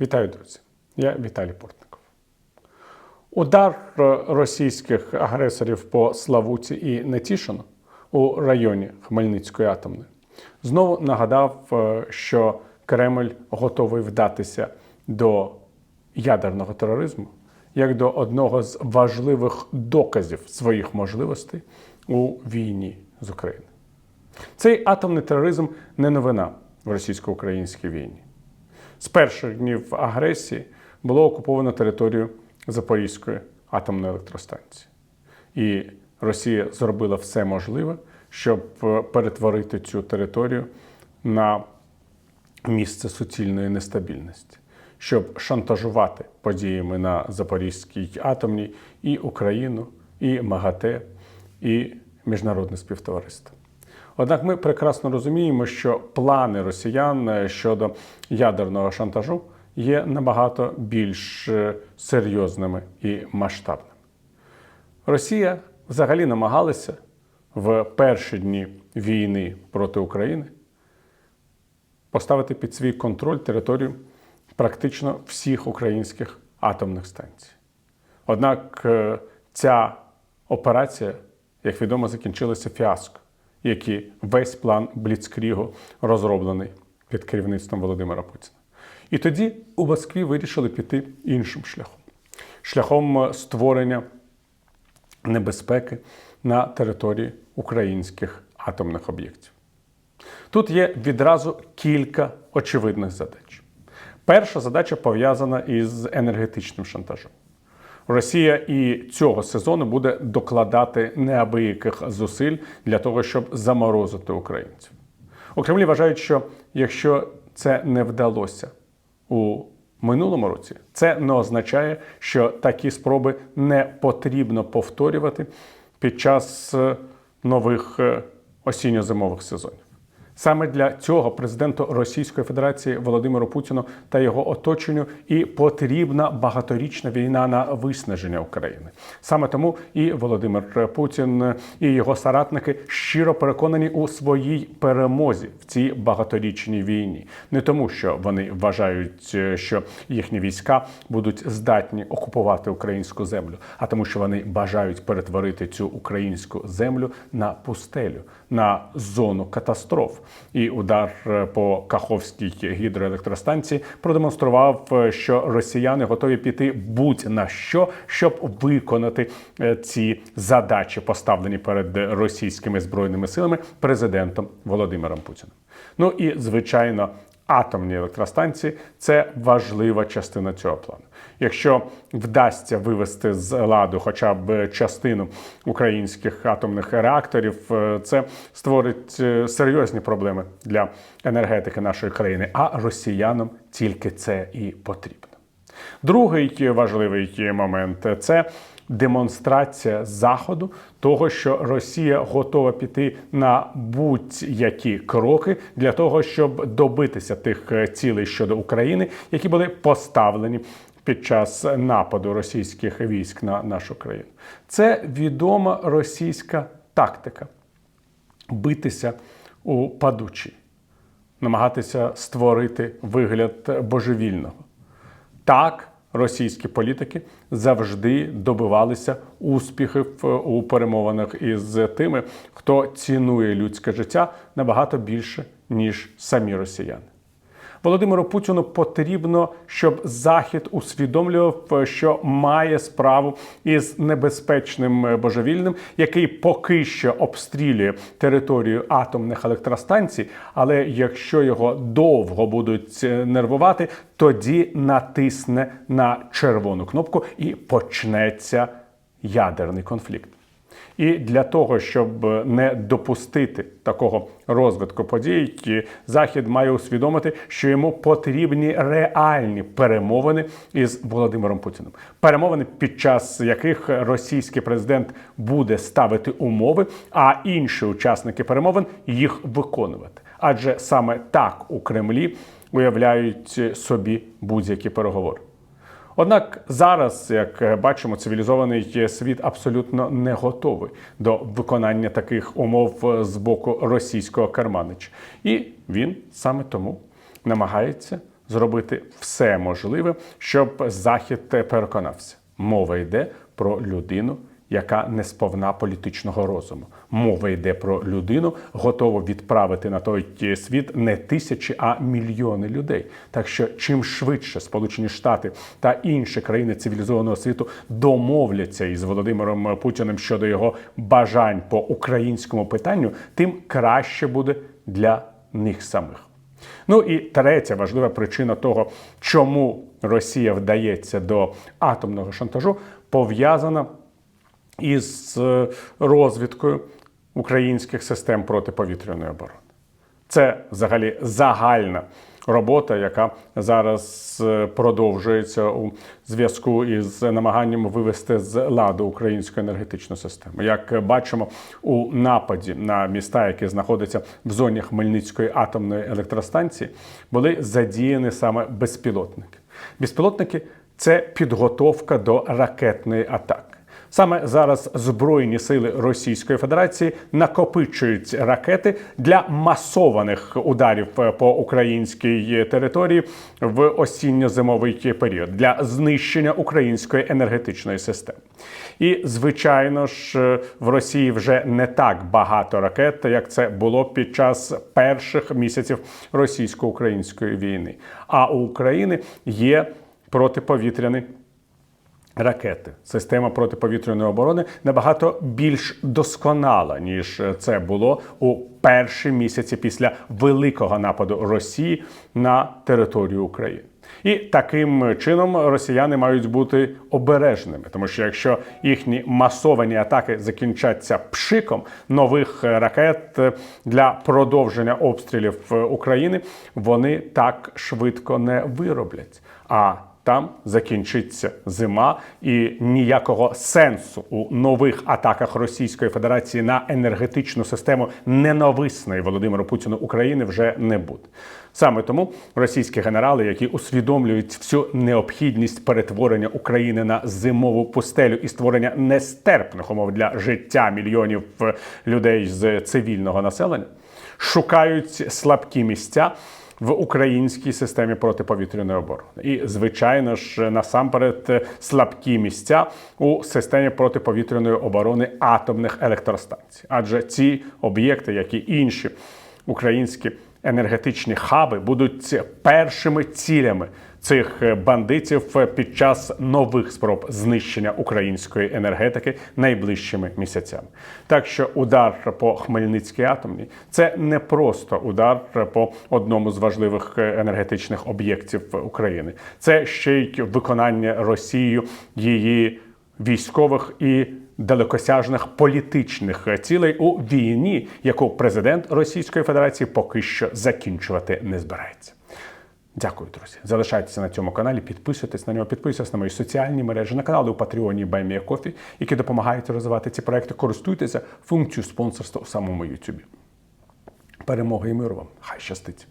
Вітаю, друзі! Я Віталій Портников. Удар е, російських агресорів по Славуці і Нетішино у районі Хмельницької атомної знову нагадав, е, що Кремль готовий вдатися до ядерного тероризму як до одного з важливих доказів своїх можливостей у війні з Україною. Цей атомний тероризм не новина в російсько-українській війні. З перших днів агресії було окуповано територію Запорізької атомної електростанції. І Росія зробила все можливе, щоб е, перетворити цю територію на місце суцільної нестабільності, щоб шантажувати подіями на Запорізькій атомній і Україну, і МАГАТЕ, і міжнародне співтовариство. Однак ми прекрасно розуміємо, що плани росіян е, щодо ядерного шантажу є набагато більш е, серйозними і масштабними. Росія взагалі намагалася в перші дні війни проти України поставити під свій контроль територію практично всіх українських атомних станцій. Однак е, ця операція, як відомо, закінчилася фіаско, як і весь план Бліцкрігу розроблений під керівництвом Володимира Путіна. І тоді у Москві вирішили піти іншим шляхом шляхом е, створення небезпеки на території українських атомних об'єктів. Тут є відразу кілька очевидних задач. Перша задача пов'язана із енергетичним шантажем. Росія і цього сезону буде докладати неабияких зусиль для того, щоб заморозити українців. У Кремлі вважають, що якщо це не вдалося у минулому році, це не означає, що такі спроби не потрібно повторювати під час е, нових е, осінньо-зимових сезонів. Саме для цього президенту Російської Федерації Володимиру Путіну та його оточенню і потрібна багаторічна війна на виснаження України. Саме тому і Володимир Путін і його соратники щиро переконані у своїй перемозі в цій багаторічній війні, не тому, що вони вважають, що їхні війська будуть здатні окупувати українську землю, а тому, що вони бажають перетворити цю українську землю на пустелю, на зону катастроф. І удар е, по Каховській гідроелектростанції продемонстрував, е, що росіяни готові піти будь-на що, щоб виконати е, ці задачі, поставлені перед російськими збройними силами президентом Володимиром Путіним. Ну і звичайно. Атомні електростанції це важлива частина цього плану. Якщо вдасться вивести з ладу хоча б частину українських атомних реакторів, е, це створить е, серйозні проблеми для енергетики нашої країни. А росіянам тільки це і потрібно. Другий важливий момент це демонстрація заходу того, що Росія готова піти на будь-які кроки для того, щоб добитися тих цілей щодо України, які були поставлені. Під час нападу російських військ на нашу країну це відома російська тактика битися у падучі, намагатися створити вигляд божевільного. Так, російські політики завжди добивалися успіхів у перемовинах із тими, хто цінує людське життя набагато більше ніж самі росіяни. Володимиру Путіну потрібно, щоб Захід усвідомлював, що має справу із небезпечним божевільним, який поки що обстрілює територію атомних електростанцій. Але якщо його довго будуть нервувати, тоді натисне на червону кнопку і почнеться ядерний конфлікт. І для того, щоб не допустити такого розвитку подій, Захід має усвідомити, що йому потрібні реальні перемовини із Володимиром Путіним. Перемовини, під час яких російський президент буде ставити умови, а інші учасники перемовин їх виконувати. Адже саме так у Кремлі уявляють собі будь-які переговори. Однак зараз, як бачимо, цивілізований світ абсолютно не готовий до виконання таких умов з боку російського керманича, і він саме тому намагається зробити все можливе, щоб Захід переконався. Мова йде про людину, яка не сповна політичного розуму. Мова йде про людину, готову відправити на той світ не тисячі, а мільйони людей. Так що, чим швидше Сполучені Штати та інші країни цивілізованого світу домовляться із Володимиром Путіним щодо його бажань по українському питанню, тим краще буде для них самих. Ну і третя важлива причина того, чому Росія вдається до атомного шантажу, пов'язана із е, розвідкою українських систем протиповітряної оборони. Це взагалі загальна робота, яка зараз е, продовжується у зв'язку із намаганням вивести з ладу українську енергетичну систему. Як бачимо у нападі на міста, які знаходяться в зоні Хмельницької атомної електростанції, були задіяні саме безпілотники. Безпілотники це підготовка до ракетної атаки. Саме зараз Збройні сили Російської Федерації накопичують ракети для масованих ударів по українській території в осінньо-зимовий період для знищення української енергетичної системи. І звичайно ж, в Росії вже не так багато ракет, як це було під час перших місяців російсько-української війни. А у України є протиповітряний ракети. Система протиповітряної оборони набагато більш досконала, ніж це було у перші місяці після великого нападу Росії на територію України. І таким чином росіяни мають бути обережними, тому що якщо їхні масовані атаки закінчаться пшиком нових ракет для продовження обстрілів України, вони так швидко не вироблять. А там закінчиться зима, і ніякого сенсу у нових атаках Російської Федерації на енергетичну систему ненависної Володимиру Путіну України вже не буде. Саме тому російські генерали, які усвідомлюють всю необхідність перетворення України на зимову пустелю і створення нестерпних умов для життя мільйонів людей з цивільного населення, шукають слабкі місця в українській системі протиповітряної оборони. І, звичайно ж, насамперед слабкі місця у системі протиповітряної оборони атомних електростанцій. Адже ці об'єкти, як і інші українські енергетичні хаби, будуть першими цілями цих бандитів під час нових спроб знищення української енергетики найближчими місяцями. Так що удар по Хмельницькій атомній це не просто удар по одному з важливих енергетичних об'єктів України, це ще й виконання Росією її військових і далекосяжних політичних цілей у війні, яку президент Російської Федерації поки що закінчувати не збирається. Дякую, друзі. Залишайтеся на цьому каналі, підписуйтесь на нього, підписуйтесь на мої соціальні мережі, на канали у Патреоні Баймія Кофі, які допомагають розвивати ці проекти. Користуйтеся функцією спонсорства у самому Ютубі. Перемоги і миру вам! Хай щастить!